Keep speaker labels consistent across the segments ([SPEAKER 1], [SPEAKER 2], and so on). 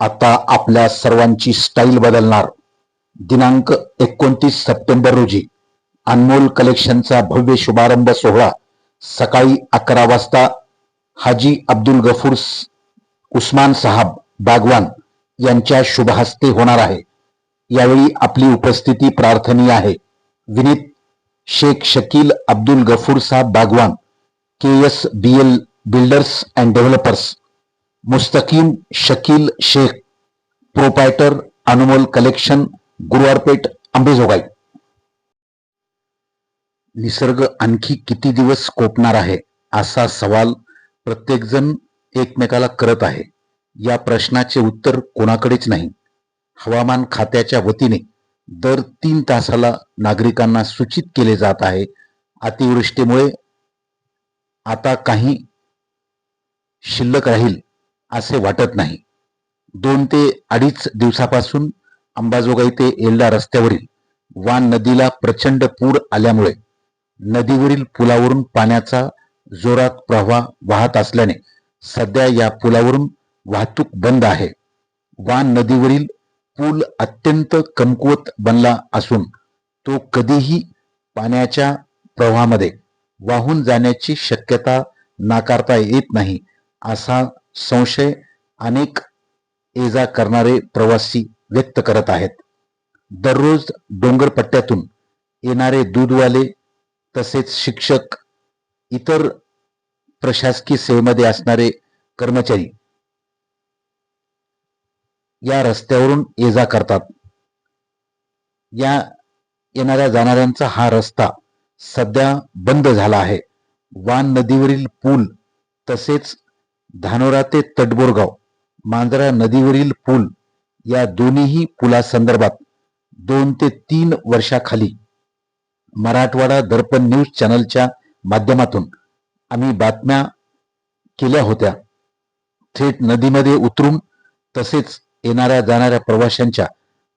[SPEAKER 1] आता आपल्या सर्वांची स्टाईल बदलणार. दिनांक एकोणतीस सप्टेंबर रोजी अनमोल कलेक्शनचा भव्य शुभारंभ सोहळा सकाळी अकरा वाजता हाजी अब्दुल गफूर उस्मान साहब बागवान यांच्या शुभहस्ते होणार आहे. यावेळी आपली उपस्थिती प्रार्थनीय आहे. Vineet Shaikh Shakeel Abdul Gafoor Sahab Bagwan K S B L builders and developers Mustakim Shakeel Shaikh proprietor Anumol collection Guruwarpeth Ambejogai निसर्ग आणखी किती दिवस कोपणार आहे असा सवाल प्रत्येकजण एकमेकाला करत आहे. या प्रश्नाचे उत्तर कोणाकडेच नाही. हवामान खात्याच्या वतीने दर तीन तासाला नागरिकांना सूचित केले जात आहे. अतिवृष्टीमुळे आता काही शिल्लक राहील. असे वाटत नाही. दोन ते अडीच दिवसापासून अंबाजोगाई ते एल्डा रस्त्यावरील वान नदीला प्रचंड पूर आल्यामुळे नदीवरील पुलावरून पाण्याचा जोरात प्रवाह वाहत असल्याने सध्या या पुलावरून वाहतूक बंद आहे. वान नदीवरील पूल अत्यंत कमकुवत बनला असून तो कधीही पाण्याच्या प्रवाहामध्ये वाहून जाण्याची शक्यता नाकारता येत नाही असा संशय अनेक ये जा करणारे प्रवासी व्यक्त करत आहेत. दररोज डोंगरपट्ट्यातून येणारे दूधवाले तसेच शिक्षक इतर प्रशासकीय सेवेमध्ये असणारे कर्मचारी या रस्त्यावरून ये जा करतात. या येणाऱ्या जाणाऱ्यांचा हा रस्ता सध्या बंद झाला आहे. वान नदीवरील पूल तसेच धानोरा ते तटबोरगाव मांजरा नदीवरील पूल या दोन्हीही पुलासंदर्भात दोन ते तीन वर्षाखाली मराठवाडा दर्पण न्यूज चॅनलच्या माध्यमातून आम्ही बातम्या केल्या होत्या. थेट नदीमध्ये उतरून तसेच येणाऱ्या जाणाऱ्या प्रवाशांच्या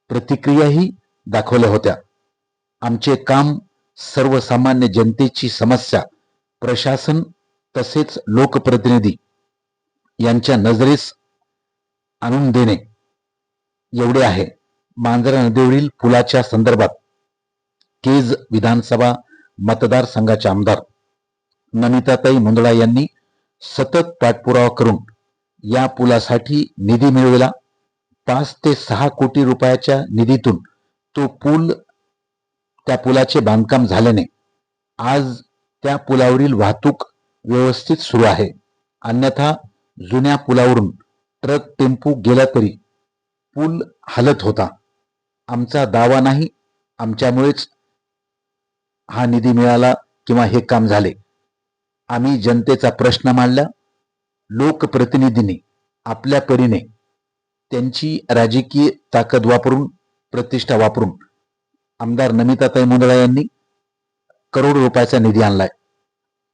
[SPEAKER 1] प्रतिक्रियाही दाखवल्या होत्या. आमचे काम सर्वसामान्य जनतेची समस्या प्रशासन तसेच लोकप्रतिनिधी यांच्या नजरेस आणून देणे एवढे आहे. मांजरा नदीवरील पुलाच्या संदर्भात केज विधानसभा मतदारसंघाचे आमदार नमिताताई मुंदळा यांनी सतत पाठपुरावा करून या पुलासाठी निधी मिळविला. पाच ते सहा कोटी रुपयाच्या निधीतून तो पूल त्या पुलाचे बांधकाम झाल्याने आज त्या पुलावरील वाहतूक व्यवस्थित सुरू आहे. अन्यथा जुन्या पुलावरून ट्रक टेम्पो गेला तरी पूल हलत होता. आमचा दावा नाही आमच्यामुळेच हा निधी मिळाला किंवा हे काम झाले. आम्ही जनतेचा प्रश्न मांडला. लोकप्रतिनिधींनी आपल्या परीने त्यांची राजकीय ताकद वापरून प्रतिष्ठा वापरून आमदार नमिताताई मुंदळा यांनी करोड रुपयाचा निधी आणलाय.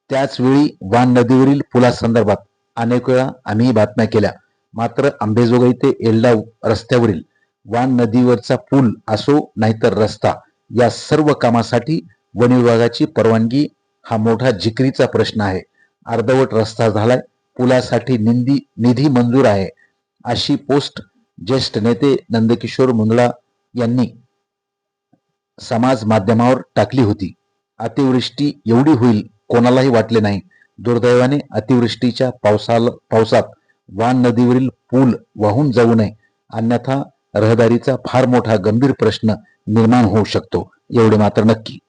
[SPEAKER 1] त्याचवेळी वान नदीवरील पुलासंदर्भात अनेक वेळा आम्ही बातम्या केल्या. मात्र आंबेजोगाई ते एल्डा रस्त्यावरील वान नदीवरचा पूल असो नाहीतर रस्ता या सर्व कामासाठी वन विभागाची परवानगी हा मोठा जिकरीचा प्रश्न आहे. अर्धवट रस्ता झालाय पुलासाठी निंदी निधी मंजूर आहे अशी पोस्ट ज्येष्ठ नेते नंदकिशोर मुंदडा यांनी समाज माध्यमावर टाकली होती. अतिवृष्टी एवढी होईल कोणालाही वाटले नाही. दुर्दैवाने अतिवृष्टीच्या पावसाला पावसात वान नदीवरील पूल वाहून जाऊ नये. अन्यथा रहदारीचा फार मोठा गंभीर प्रश्न निर्माण होऊ शकतो. एवढे मात्र नक्की.